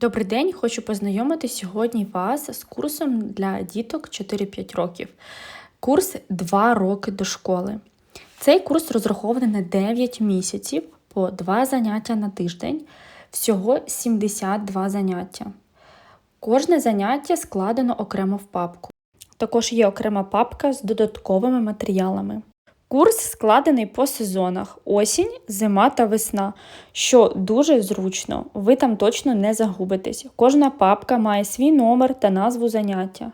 Добрий день, хочу познайомити сьогодні вас з курсом для діток 4-5 років. Курс 2 роки до школи. Цей курс розрахований на 9 місяців по 2 заняття на тиждень, всього 72 заняття. Кожне заняття складено окремо в папку. Також є окрема папка з додатковими матеріалами. Курс складений по сезонах: осінь, зима та весна, що дуже зручно, ви там точно не загубитесь. Кожна папка має свій номер та назву заняття.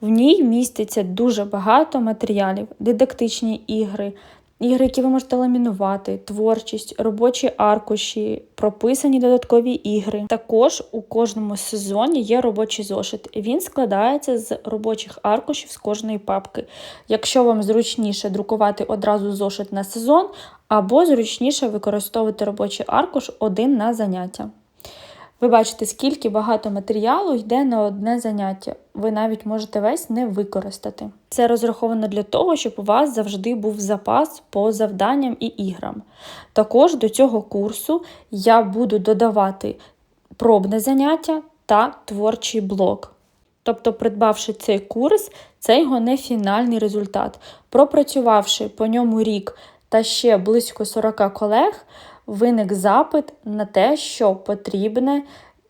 В ній міститься дуже багато матеріалів, дидактичні ігри, ігри, які ви можете ламінувати, творчість, робочі аркуші, прописані додаткові ігри. Також у кожному сезоні є робочий зошит. Він складається з робочих аркушів з кожної папки. Якщо вам зручніше друкувати одразу зошит на сезон, або зручніше використовувати робочий аркуш один на заняття. Ви бачите, скільки багато матеріалу йде на одне заняття. Ви навіть можете весь не використати. Це розраховано для того, щоб у вас завжди був запас по завданням і іграм. Також до цього курсу я буду додавати пробне заняття та творчий блок. Тобто, придбавши цей курс, це його не фінальний результат. Пропрацювавши по ньому рік та ще близько 40 колег, виник запит на те, що потрібне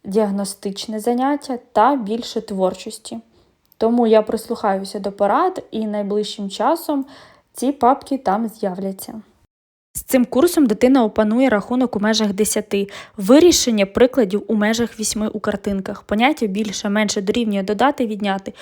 діагностичне заняття та більше творчості. Тому я прислухаюся до порад і найближчим часом ці папки там з'являться. З цим курсом дитина опанує рахунок у межах 10, вирішення прикладів у межах 8 у картинках, поняття більше, менше дорівнює додати, відняти.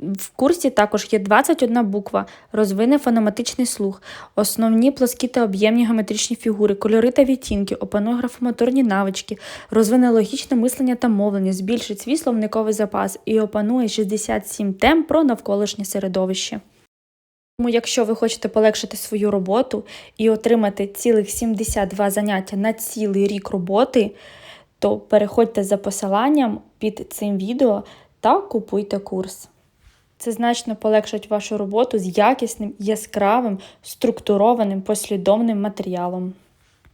В курсі також є 21 буква, розвине фономатичний слух, основні плоскі та об'ємні геометричні фігури, кольори та відтінки, опанує графомоторні навички, розвине логічне мислення та мовлення, збільшить свій словниковий запас і опанує 67 тем про навколишнє середовище. Тому, якщо ви хочете полегшити свою роботу і отримати цілих 72 заняття на цілий рік роботи, то переходьте за посиланням під цим відео та купуйте курс. Це значно полегшить вашу роботу з якісним, яскравим, структурованим, послідовним матеріалом.